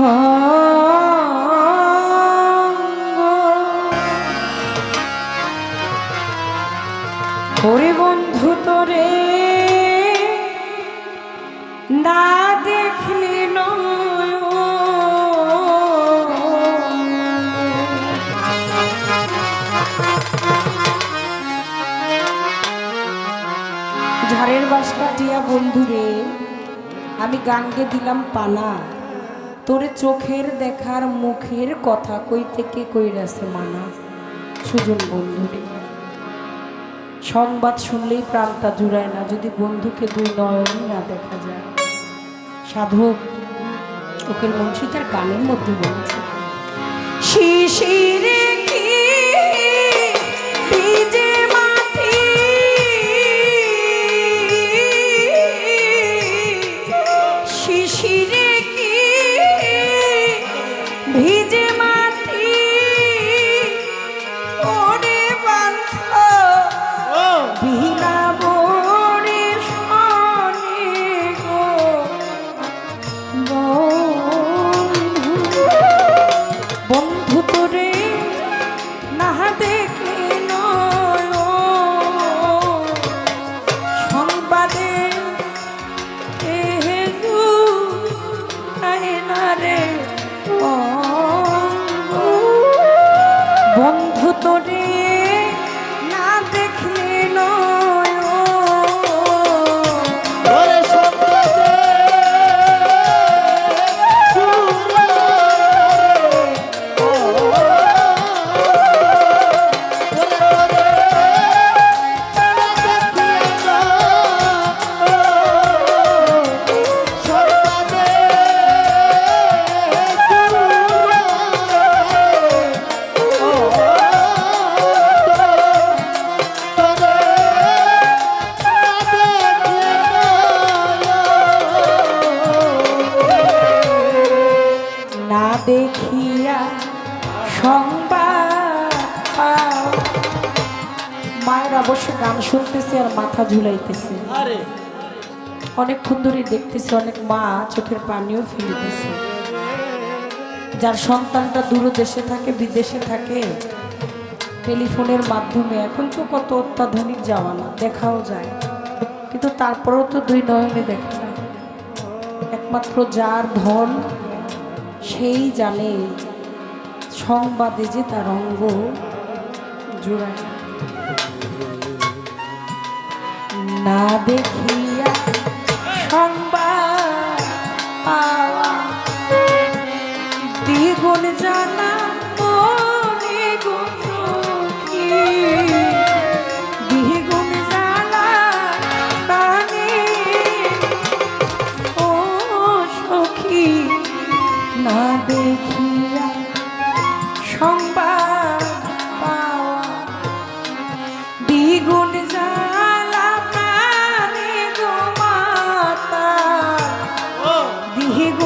করে বন্ধু তোরে না দেখলি ঝাড়ের বাস কাটিয়া বন্ধুরে আমি গানকে দিলাম পালা। তোরে চোখের দেখার মুখের কথা কই থেকে কইরাছে মানা? সুজন বন্ধুরে সংবাদ শুনলেই প্রাণটা জুড়ায় না, যদি বন্ধুকে দুই নয়নই না দেখা যায়। সাধু ওকে মুন্সি তার গানের মধ্যে বলছে। শিশিরে বন্ধু তোরে অবশ্য গান শুনতেছে আর মাথা ঝুলাইতেছে। অনেকক্ষণ ধরে দেখতেছে অনেক মা চোখের পানিও ফেলিতেছে। যার সন্তানটা দূর দেশে থাকে বিদেশে থাকে টেলিফোনের মাধ্যমে এখন তো কত অত্যাধুনিক জামানা দেখাও যায়। কিন্তু তারপরেও তো দুই নয়নে দেখে না একমাত্র যার ধন সেই জানে সংবাদে যে তার অঙ্গ জোড়ায়। না দেখিয়া সংবাদ পাওয়া। দ্বিগুণ জানা দ্বিগুণ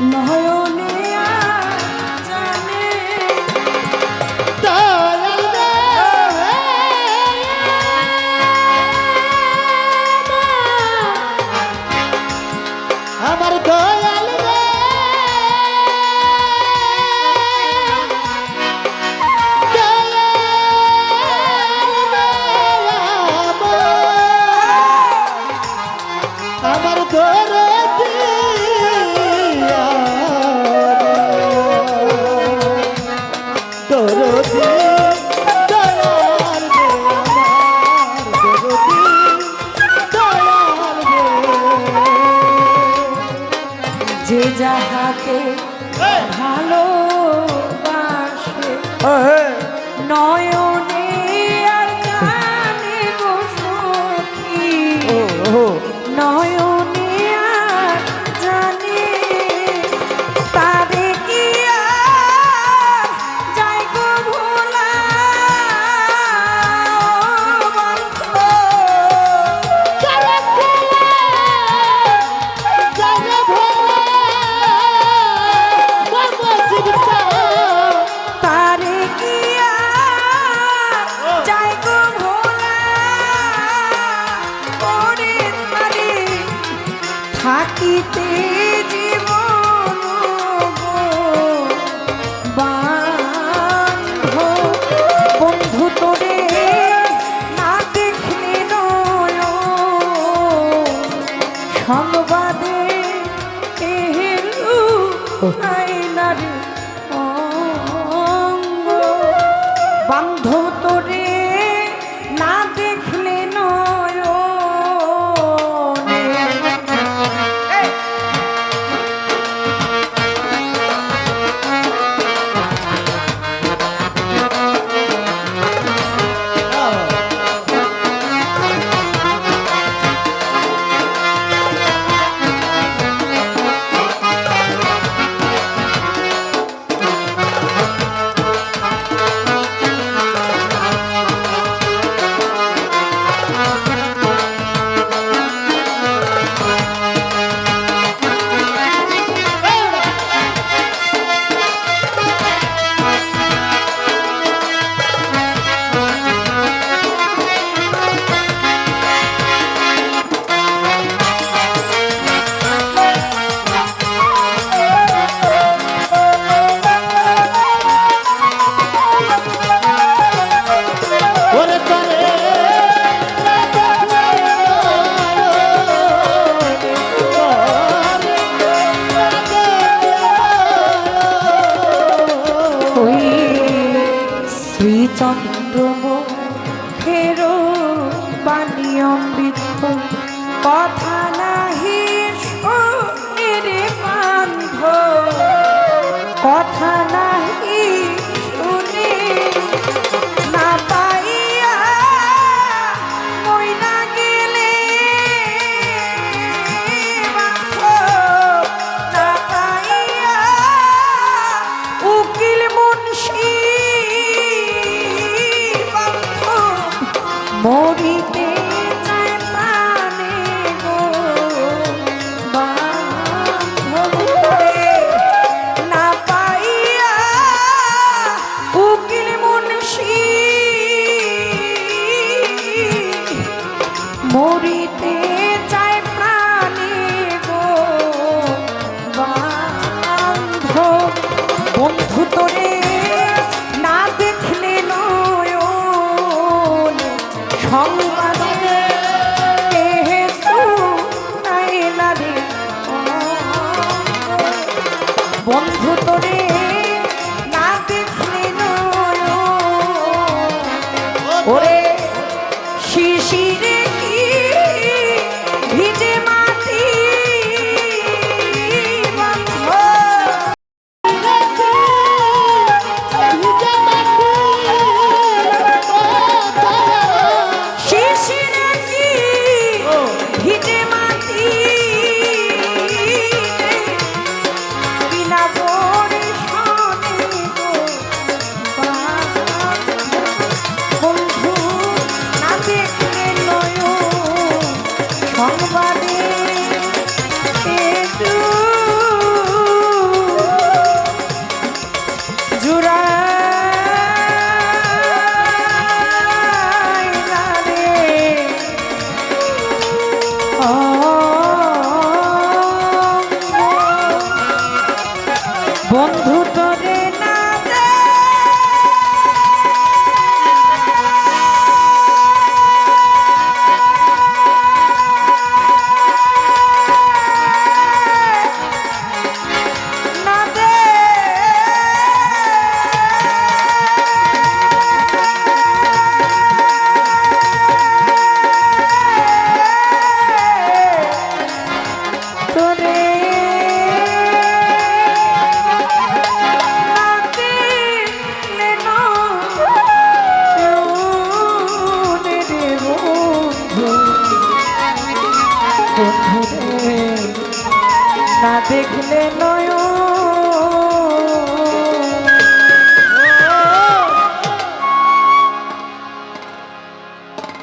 No. যে যাহাকে ভালো বাসে নয়নে আর কানে গো সখী। নয় চন্দ্রমুখের পানীয় পিত কথা নাহি রে বান্ধ কথা না মরিতে চাই প্রাণী গো। বান্ধ বন্ধু তোরে না দেখলে নয় সংবাদে বন্ধু তোরে